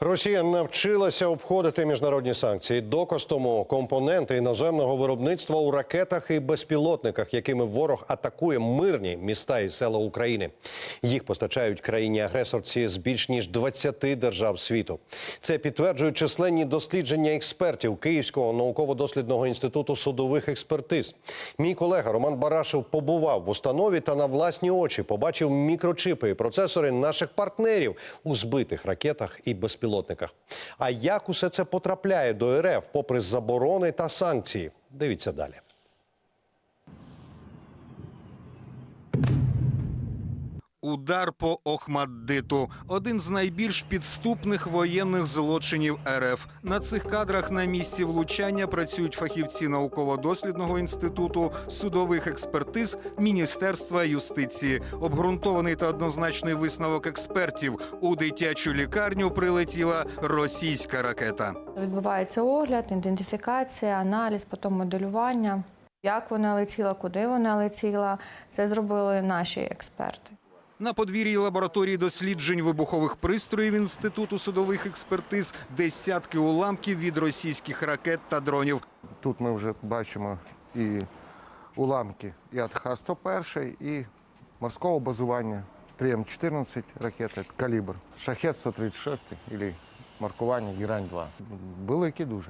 Росія навчилася обходити міжнародні санкції. Доказ тому компоненти іноземного виробництва у ракетах і безпілотниках, якими ворог атакує мирні міста і села України. Їх постачають країні-агресорці з більш ніж 20 держав світу. Це підтверджують численні дослідження експертів Київського науково-дослідного інституту судових експертиз. Мій колега Роман Барашев побував в установі та на власні очі побачив мікрочипи і процесори наших партнерів у збитих ракетах і безпілотниках. А як усе це потрапляє до РФ, попри заборони та санкції? Дивіться далі. Удар по Охмаддиту – один з найбільш підступних воєнних злочинів РФ. На цих кадрах на місці влучання працюють фахівці науково-дослідного інституту судових експертиз Міністерства юстиції. Обґрунтований та однозначний висновок експертів у дитячу лікарню прилетіла російська ракета. Відбувається огляд, ідентифікація, аналіз, потім моделювання. Як вона летіла, куди вона летіла, це зробили наші експерти. На подвір'ї лабораторії досліджень вибухових пристроїв інституту судових експертиз десятки уламків від російських ракет та дронів. Тут ми вже бачимо і уламки і від Х-101, і морського базування 3М14 ракети, калібр, шахет 136 або маркування Герань-2. Великі дуже.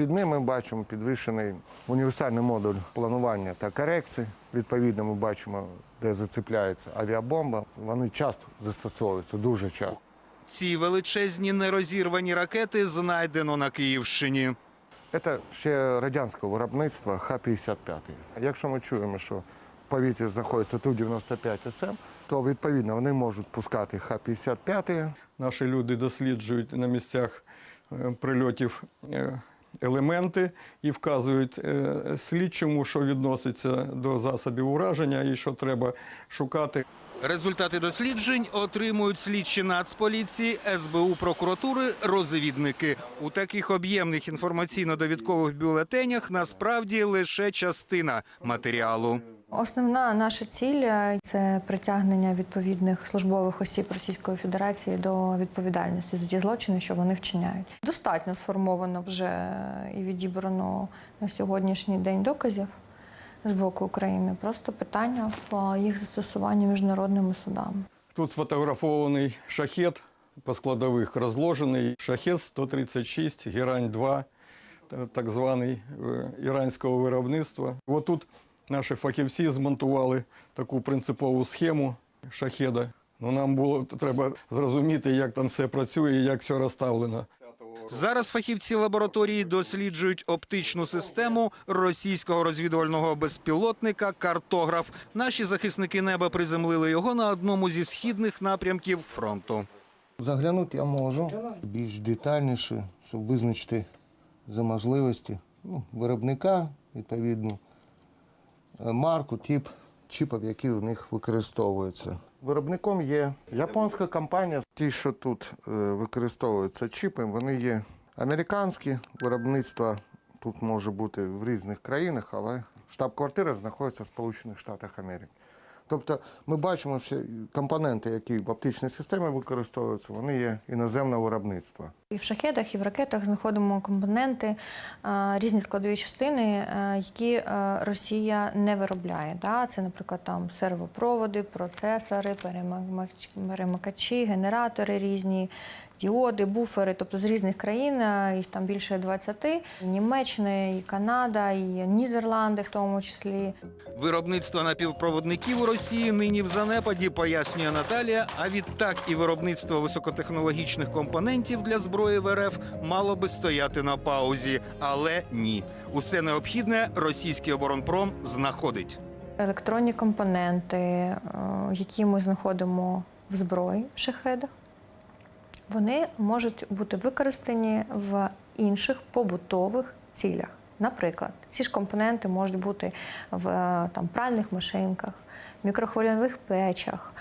Під ним ми бачимо підвищений універсальний модуль планування та корекції. Відповідно, ми бачимо, де зацепляється авіабомба. Вони часто застосовуються, дуже часто. Ці величезні нерозірвані ракети знайдено на Київщині. Це ще радянського виробництва Х-55. Якщо ми чуємо, що в повітрі знаходиться Ту-95 СМ, то відповідно вони можуть пускати Х-55. Наші люди досліджують на місцях е, прильотів е, елементи і вказують е, слідчому, що відноситься до засобів ураження і що треба шукати. Результати досліджень отримують слідчі Нацполіції, СБУ, прокуратури, розвідники. У таких об'ємних інформаційно-довідкових бюлетенях насправді лише частина матеріалу. Основна наша ціль е, це притягнення відповідних службових осіб Російської Федерації до відповідальності за ті злочини, що вони вчиняють. Достатньо сформовано вже і відібрано на сьогоднішній день доказів з боку України. Просто питання в їх застосуванні міжнародними судами. Тут сфотографований шахет по складових розложений. Шахет 136, Герань-2, та- так званий е, іранського виробництва. От тут наші фахівці змонтували таку принципову схему шахеда. Ну, нам було треба зрозуміти, як там все працює і як все розставлено. Зараз фахівці лабораторії досліджують оптичну систему російського розвідувального безпілотника Картограф. Наші захисники неба приземлили його на одному зі східних напрямків фронту. Заглянути я можу більш детальніше, щоб визначити за можливості ну, виробника, відповідну е, марку, тип чіпів, які у них використовуються. Виробником є японська компанія. Ті, що тут е, використовуються чіпи, вони є американські виробництва. Тут може бути в різних країнах, але штаб-квартира знаходиться в Сполучених Штатах Америки. Тобто ми бачимо всі компоненти, які в оптичній системі використовуються, вони є іноземного виробництва. І в шахедах, і в ракетах знаходимо компоненти, е, різні складові частини, е, які е, Росія не виробляє. Це, наприклад, там сервопроводи, процесори, перемикачі, генератори різні, діоди, буфери, тобто з різних країн, їх там більше 20, і Німеччина, і Канада, і Нідерланди в тому числі. Виробництво напівпроводників у Росії нині в занепаді, пояснює Наталія. А відтак і виробництво високотехнологічних компонентів для зброї в РФ мало би стояти на паузі. Але ні, усе необхідне російський оборонпром знаходить. Електронні компоненти, е, які ми знаходимо в зброї в шахедах, вони можуть бути використані в інших побутових цілях. Наприклад, ці ж компоненти можуть бути в е, там, пральних машинках, мікрохвильових печах,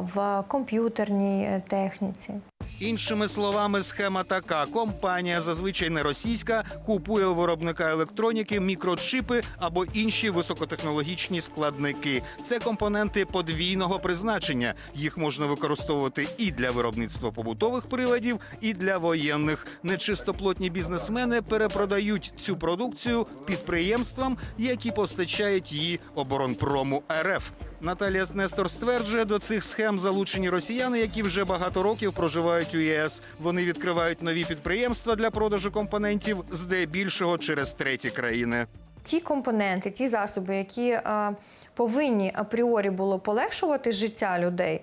в комп'ютерній е, техніці. Іншими словами, схема така: компанія, зазвичай не російська, купує у виробника електроніки мікрочипи або інші високотехнологічні складники. Це компоненти подвійного призначення. Їх можна використовувати і для виробництва побутових приладів, і для воєнних. Нечистоплотні бізнесмени перепродають цю продукцію підприємствам, які постачають її оборонпрому РФ. Наталія Нестор стверджує, до цих схем залучені росіяни, які вже багато років проживають у ЄС. Вони відкривають нові підприємства для продажу компонентів, здебільшого через треті країни. Ті компоненти, ті засоби, які е, повинні апріорі було полегшувати життя людей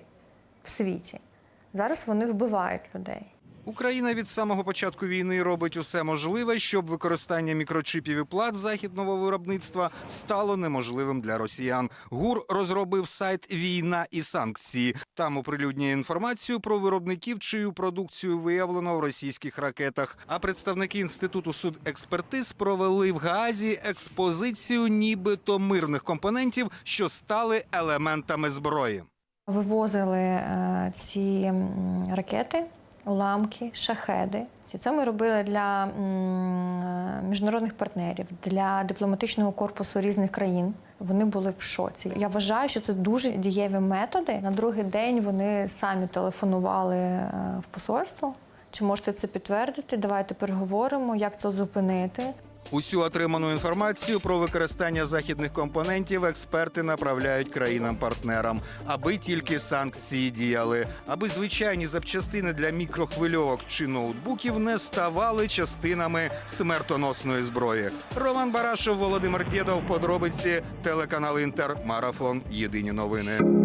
в світі, зараз вони вбивають людей. Україна від самого початку війни робить усе можливе, щоб використання мікрочипів і плат західного виробництва стало неможливим для росіян. ГУР розробив сайт Війна і санкції. Там оприлюднює інформацію про виробників, чию продукцію виявлено в російських ракетах. А представники інституту судекспертиз провели в Гаазі експозицію нібито мирних компонентів, що стали елементами зброї. Вивозили е, ці ракети, уламки, шахеди. І Це ми робили для е, міжнародних партнерів, для дипломатичного корпусу різних країн. Вони були в шоці. Я вважаю, що це дуже дієві методи. На другий день вони самі телефонували е, в посольство. Чи можете це підтвердити? Давайте переговоримо, як це зупинити. Усю отриману інформацію про використання західних компонентів експерти направляють країнам-партнерам, аби тільки санкції діяли, аби звичайні запчастини для мікрохвильовок чи ноутбуків не ставали частинами смертоносної зброї. Роман Барашев, Володимир Дєдов, подробиці, телеканал Інтер, марафон. Єдині новини.